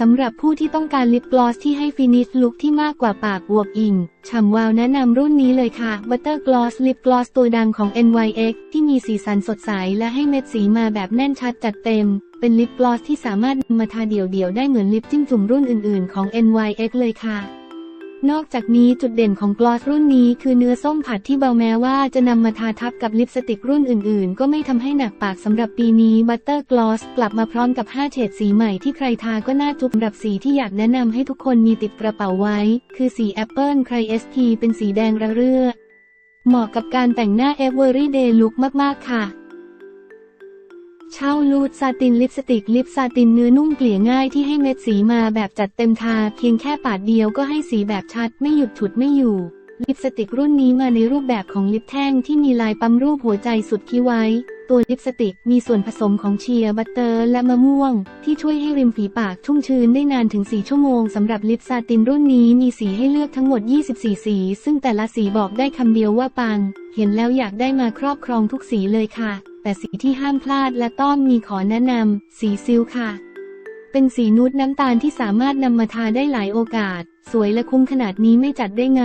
สำหรับผู้ที่ต้องการลิปกลอสที่ให้ฟินิชลุคที่มากกว่าปากบวบอิ่งฉ่ำวาวแนะนำรุ่นนี้เลยค่ะ Butter Gloss Lip Gloss ตัวดังของ NYX ที่มีสีสันสดใส และให้เม็ดสีมาแบบแน่นชัดจัดเต็ม เป็นลิปกลอสที่สามารถมาทาเดี่ยวๆได้เหมือนลิปจิ้มจุ่มรุ่นอื่นๆของ NYX เลยค่ะ นอกจากนี้จุดเด่นของกลอสรุ่นนี้คือเนื้อส้มผัดที่เบาแม้ว่าจะนำมาทาทับกับลิปสติกรุ่นอื่นๆ ก็ไม่ทำให้หนักปากสำหรับปีนี้ Butter Gloss กลับมาพร้อมกับ 5 เฉดสีใหม่ที่ใครทาก็น่าจุบสำหรับสีที่อยากแนะนำให้ทุกคนมีติดกระเป๋าไว้ คือสีแอปเปิลใคร ST เป็นสีแดงระเรื่อ เหมาะกับการแต่งหน้า everyday look มากๆค่ะ เช่าลูดซาตินลิปสติกลิปซาตินเนื้อนุ่มเกลี่ยง่ายที่ให้เม็ดสีมาแบบจัดเต็มทา เพียงแค่ปาดเดียวก็ให้สีแบบชัดไม่หยุดฉุดไม่อยู่ ลิปสติกรุ่นนี้มาในรูปแบบของลิปแท่งที่มีลายปั๊มรูปหัวใจสุดคิ้วไว้ ตัวลิปสติกมีส่วนผสมของเชียร์บัตเตอร์และมะม่วง ที่ช่วยให้ริมฝีปากชุ่มชื้นได้นานถึง 4 ชั่วโมงสำหรับลิปซาตินรุ่นนี้มีสีให้เลือกทั้งหมด 24 สี ซึ่งแต่ละสีบอกได้คำเดียวว่าปัง เห็นแล้วอยากได้มาครอบครองทุกสีเลยค่ะ แต่สีที่ห้ามพลาดและต้องมีขอแนะนำ สีซิลค่ะ เป็นสีนูดน้ำตาลที่สามารถนำมาทาได้หลายโอกาส สวยและคุ้มขนาดนี้ไม่จัดได้ไง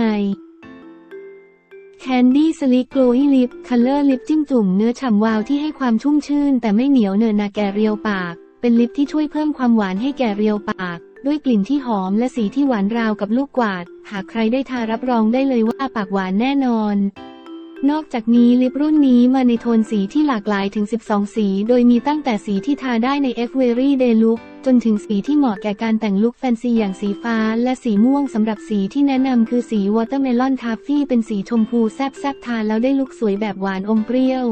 Candy Slick Glowy Lip Color Lip จิ้มจุ่มเนื้อฉ่ำวาวที่ให้ความชุ่มชื่น แต่ไม่เหนียวเนินนาแก่เรียวปาก เป็นลิปที่ช่วยเพิ่มความหวานให้แก่เรียวปาก ด้วยกลิ่นที่หอมและสีที่หวานราวกับลูกกวาด หากใครได้ทารับรองได้เลยว่าปากหวานแน่นอน นอกจากนี้ลิปรุ่นนี้มาในโทนสีที่หลากหลายถึง 12 สี โดยมีตั้งแต่สีที่ทาได้ใน F Very Day Look จนถึงสีที่เหมาะแก่การแต่งลุคแฟนซีอย่างสีฟ้า และสีม่วงสำหรับสีที่แนะนำคือสี Watermelon Taffy เป็นสีชมพูแซบๆทาแล้วได้ลุคสวยแบบหวานอมเปรี้ยว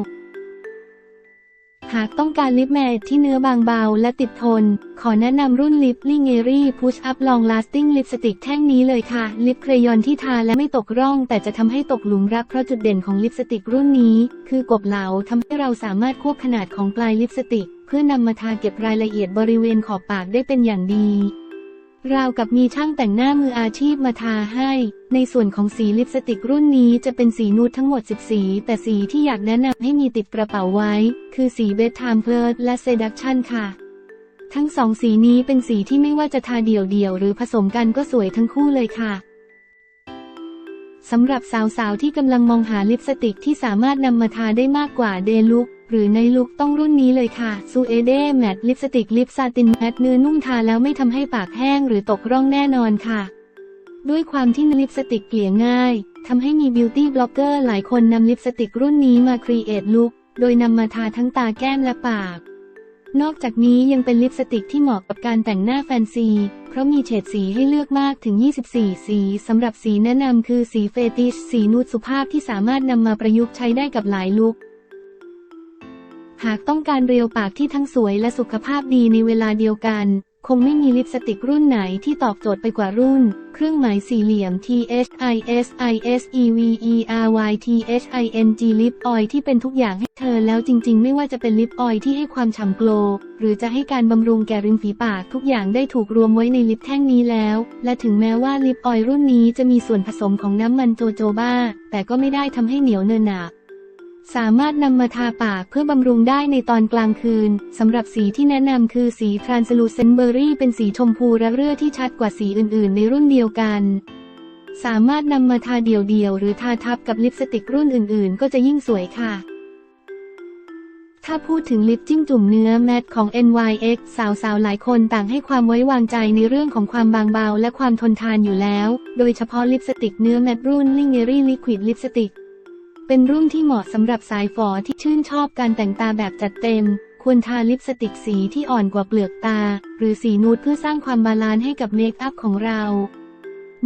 หากต้องการลิปแมทที่เนื้อบางเบาและติดทน ขอแนะนำรุ่นลิปลิงเอรี่พุชอัพลองลาสติ้งลิปสติกแท่งนี้เลยค่ะ ลิปเครยอนที่ทาและไม่ตกร่อง แต่จะทำให้ตกหลุมรักเพราะจุดเด่นของลิปสติกรุ่นนี้ คือกบเหลาทำให้เราสามารถควบขนาดของปลายลิปสติก เพื่อนำมาทาเก็บรายละเอียดบริเวณขอบปากได้เป็นอย่างดี ราวกับมีช่างแต่งหน้ามืออาชีพมาทาให้ ในส่วนของสีลิปสติกรุ่นนี้จะเป็นสีนูดทั้งหมด 10 สี แต่สีที่อยากแนะนำให้มีติดกระเป๋าไว้ คือสีเบ t ไทม์เพิร์ดและเซดักชันค่ะ ทั้งสองสีนี้เป็นสีที่ไม่ว่าจะทาเดี่ยวๆ หรือผสมกันก็สวยทั้งคู่เลยค่ะสำหรับสาวๆ ที่กำลังมองหาลิปสติกที่สามารถนำมาทาได้มากกว่าเดลุก หรือในลุกต้องรุ่นนี้เลยค่ะ ซูเอเดแมตลิปสติกลิปซาตินแมตเนื้อนุ่มทาแล้วไม่ทำให้ปากแห้งหรือตกร่องแน่นอนค่ะ ด้วยความที่ลิปสติกเกลี่ยง่ายทำให้มีบิวตี้บล็อกเกอร์หลายคนนำลิปสติกรุ่นนี้มาครีเอทลุคโดยนำมาทาทั้งตาแก้มและปากนอกจากนี้ยังเป็นลิปสติกที่เหมาะกับการแต่งหน้าแฟนซี เพราะมีเฉดสีให้เลือกมากถึง 24 สี สำหรับสีแนะนำคือสีเฟติช สีนูดสุภาพที่สามารถนำมาประยุกต์ใช้ได้กับหลายลุค หากต้องการเรียวปากที่ทั้งสวยและสุขภาพดีในเวลาเดียวกัน คงไม่มีลิปสติกรุ่นไหนที่ตอบโจทย์ไปกว่ารุ่น เครื่องหมายสี่เหลี่ยม T H I S I S E V E R Y T H I N G Lip Oil ที่เป็นทุกอย่างให้เธอแล้วจริง ๆ ไม่ว่าจะเป็นลิปออยล์ที่ให้ความฉ่ำโกลหรือจะให้การบำรุงแก่ริมฝีปากทุกอย่างได้ถูกรวมไว้ในลิปแท่งนี้แล้ว และถึงแม้ว่าลิปออยล์รุ่นนี้จะมีส่วนผสมของน้ำมันโจโจบ้า แต่ก็ไม่ได้ทำให้เหนียวเนินหนา สามารถนำมาทาปากเพื่อบำรุงได้ในตอนกลางคืน สำหรับสีที่แนะนำคือสี Translucent Berry เป็นสีชมพูระเรื่อที่ชัดกว่าสีอื่นๆ ในรุ่นเดียวกัน สามารถนำมาทาเดี่ยวๆ หรือทาทับกับลิปสติกรุ่นอื่นๆ ก็จะยิ่งสวยค่ะ ถ้าพูดถึงลิปจิ้มจุ่มเนื้อแมตของ NYX สาวๆ หลายคนต่างให้ความไว้วางใจในเรื่องของความบางเบาและความทนทานอยู่แล้ว โดยเฉพาะลิปสติกเนื้อแมตรุ่น Lingerie Liquid Lipstick เป็นรุ่นที่เหมาะสำหรับสายฝอที่ชื่นชอบการแต่งตาแบบจัดเต็ม ควรทาลิปสติกสีที่อ่อนกว่าเปลือกตา หรือสีนูดเพื่อสร้างความบาลานซ์ให้กับเมคอัพของเรา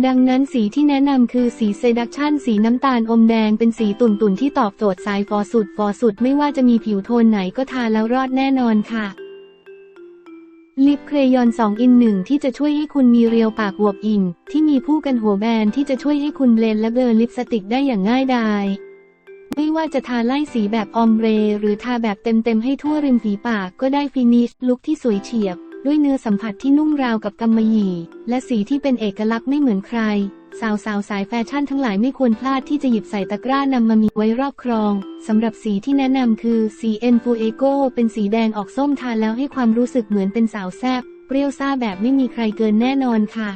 ดังนั้นสีที่แนะนำคือสีเซดักชันสีน้ำตาลอมแดงเป็นสีตุ่นๆที่ตอบโจทย์สายฟอสุดฟอสุดไม่ว่าจะมีผิวโทนไหนก็ทาแล้วรอดแน่นอนค่ะลิปเครยอน2อินหนึ่งที่จะช่วยให้คุณมีเรียวปากอวบอิ่มที่มีผู้กันหัวแบนที่จะช่วยให้คุณเบลนและเบลอลิปสติกได้อย่างง่ายดาย ไม่ว่าจะทาไล่สีแบบออมเบรหรือทาแบบเต็มๆให้ทั่วริมฝีปากก็ได้ฟินิชลุคที่สวยเฉียบ ด้วยเนื้อสัมผัสที่นุ่มราวกับกำมะหยี่ และสีที่เป็นเอกลักษณ์ไม่เหมือนใคร สาวๆสายแฟชั่นทั้งหลายไม่ควรพลาดที่จะหยิบใส่ตะกร้านำมามีไว้รอบครองสำหรับสีที่แนะนำคือสี e n f u e g o เป็นสีแดงออกส้มทาแล้วให้ความรู้สึกเหมือนเป็นสาวแซบโปปรี้ยวซ่าแบบไม่มีใครเกินแน่นอนค่ะ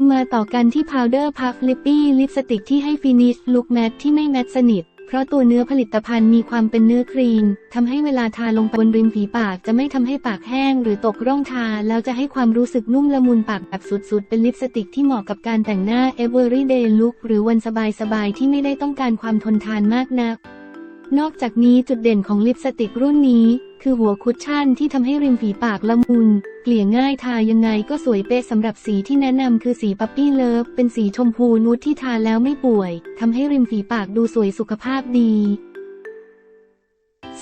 มาต่อกันที่ Powder Puff Lippy ลิปสติกที่ให้ฟินิชลุคแมทที่ไม่แมทสนิท เพราะตัวเนื้อผลิตภัณฑ์มีความเป็นเนื้อครีมทำให้เวลาทาลงบนริมฝีปากจะไม่ทำให้ปากแห้งหรือตกร่องทา แล้วจะให้ความรู้สึกนุ่มละมุนปากแบบสุดๆ เป็นลิปสติกที่เหมาะกับการแต่งหน้า everyday look หรือวันสบายๆที่ไม่ได้ต้องการความทนทานมากนัก นอกจากนี้จุดเด่นของลิปสติกรุ่นนี้ คือหัวคุชชั่นที่ทำให้ริมฝีปากละมุน เกลี่ยง่ายทายังไงก็สวยเป๊ะสำหรับสีที่แนะนำคือสีปั๊ปปี้เลิฟ เป็นสีชมพูนูดที่ทาแล้วไม่ป่วยทำให้ริมฝีปากดูสวยสุขภาพดี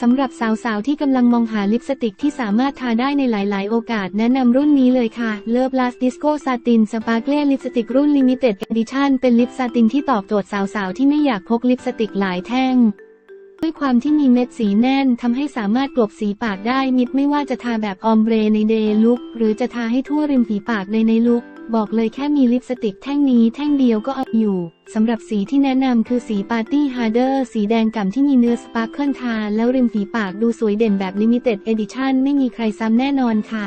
สำหรับสาวๆ ที่กำลังมองหาลิปสติกที่สามารถทาได้ในหลายๆ โอกาสแนะนำรุ่นนี้เลยค่ะ Love Last Disco Satin Sparkle Lipstick รุ่น Limited Edition เป็นลิปซาตินที่ตอบโจทย์สาวๆ ที่ไม่อยากพกลิปสติกหลายแท่ง ด้วยความที่มีเม็ดสีแน่นทำให้สามารถกลบสีปากได้นิดไม่ว่าจะทาแบบออมเบรในเดย์ลุกหรือจะทาให้ทั่วริมฝีปากในในลุกบอกเลยแค่มีลิปสติกแท่งนี้แท่งเดียวก็เอาอยู่สำหรับสีที่แนะนำคือสีปาร์ตี้ฮาร์เดอร์สีแดงก่ำที่มีเนื้อสปาร์เคิลทาแล้วริมฝีปากดูสวยเด่นแบบลิมิเต็ดเอดิชันไม่มีใครซ้ำแน่นอนค่ะ